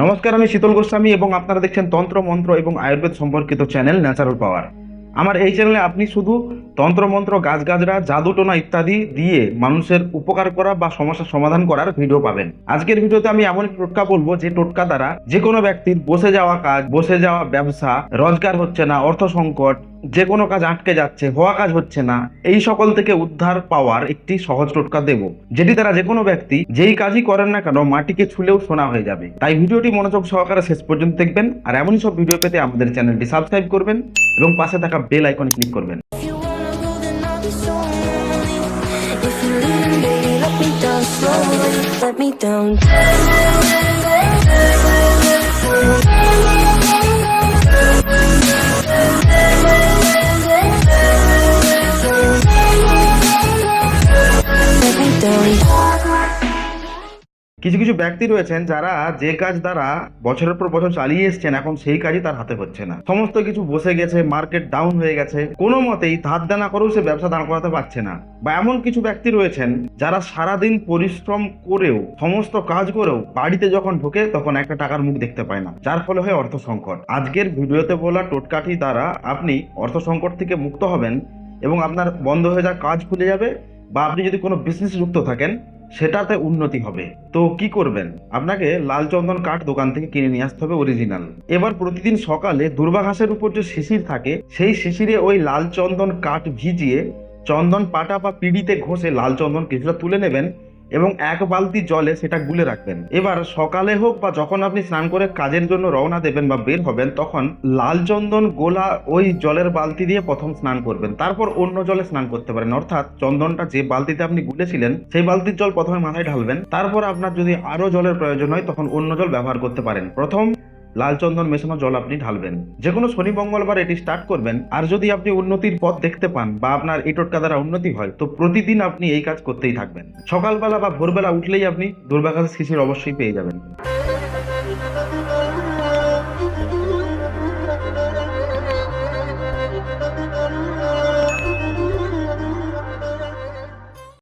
নমস্কার, আমি শীতল গোস্বামী এবং আপনারা দেখছেন তন্ত্র মন্ত্র এবং আয়ুর্বেদ সম্পর্কিত চ্যানেল ন্যাচারাল পাওয়ার। আমার এই চ্যানেলে আপনি শুধু তন্ত্র তন্ত্রমন্ত্র গাছগাছরা জাদুটোনা ইত্যাদি দিয়ে মানুষের উপকার করা বা সমস্যার সমাধান করার ভিডিও পাবেন। আজকের ভিডিওতে আমি এমন একটি টোটকা বলব যে টোটকা দ্বারা যে কোনো ব্যক্তির বসে যাওয়া কাজ, বসে যাওয়া ব্যবসা, রোজগার হচ্ছে না, অর্থ সংকট যে কোনো কাজ আটকে যাচ্ছে, হওয়া কাজ হচ্ছে না, এই সকল থেকে উদ্ধার পাওয়ার একটি সহজ টোটকা দেব, যেটি দ্বারা যে কোনো ব্যক্তি যেই কাজই করেন না কেন মাটিকে ছুলেও শোনা হয়ে যাবে। তাই ভিডিওটি মনোযোগ সহকারে শেষ পর্যন্ত দেখবেন, আর এমনই সব ভিডিও পেতে আমাদের চ্যানেলটি সাবস্ক্রাইব করবেন এবং পাশে থাকা বেল আইকনে ক্লিক করবেন। If you wanna কিছু কিছু ব্যক্তি রয়েছেন যারা যে কাজ দ্বারা বছরের পর বছর চালিয়ে এসছেন, এখন সেই কাজই তার হাতে হচ্ছে না। সমস্ত কিছু বসে গেছে মার্কেট ডাউন হয়ে গেছে। কোনো মতেই ধার দেনা করেও সে ব্যবসা দাঁড় করাতে পারছে না। বা এমন কিছু ব্যক্তি রয়েছেন যারা সারাদিন পরিশ্রম করেও, সমস্ত কাজ করেও বাড়িতে যখন ঢোকে তখন একটা টাকার মুখ দেখতে পায় না। যার ফলে হয় অর্থ সংকট। আজকের ভিডিওতে বলা টোটকাটি দ্বারা আপনি অর্থ সংকট থেকে মুক্ত হবেন এবং আপনার বন্ধ হয়ে যাওয়া কাজ খুলে যাবে বা আপনি যদি কোনো বিজনেস যুক্ত থাকেন সেটাতে উন্নতি হবে। তো কি করবেন? আপনাকে লাল চন্দন কাঠ দোকান থেকে কিনে নিয়ে আসতে হবে অরিজিনাল এবার প্রতিদিন সকালে দুর্বা ঘাসের উপর যে শিশির থাকে, সেই শিশিরে ওই লাল চন্দন কাঠ ভিজিয়ে চন্দন পাটা বা পিড়িতে ঘষে লাল চন্দন কিছুটা তুলে নেবেন। এবং এক বালতি জলে সেটা গুলে রাখবেন। এবার সকালে হোক বা যখন আপনি স্নান করে কাজের জন্য রওনা দেবেন বা বের হবেন, তখন লাল চন্দন গোলা ওই জলের বালতি দিয়ে প্রথম স্নান করবেন। তারপর অন্য জলে স্নান করতে পারেন। অর্থাৎ চন্দনটা যে বালতিতে আপনি গুলেছিলেন, সেই বালতির জল প্রথমে মাথায় ঢালবেন। তারপর আপনার যদি আরও জলের প্রয়োজন হয়, তখন অন্য জল ব্যবহার করতে পারেন। প্রথম লাল চন্দন মেশানো জল আপনি ঢালবেন। যে কোনো শনি, মঙ্গলবার এটি স্টার্ট করবেন। আর যদি আপনি উন্নতির পথ দেখতে পান বা আপনার এই টোটকা দ্বারা উন্নতি হয়, তো প্রতিদিন আপনি এই কাজ করতেই থাকবেন। সকালবেলা বা ভোরবেলা উঠলেই আপনি দুর্বাঘাত শিশির অবশ্যই পেয়ে যাবেন।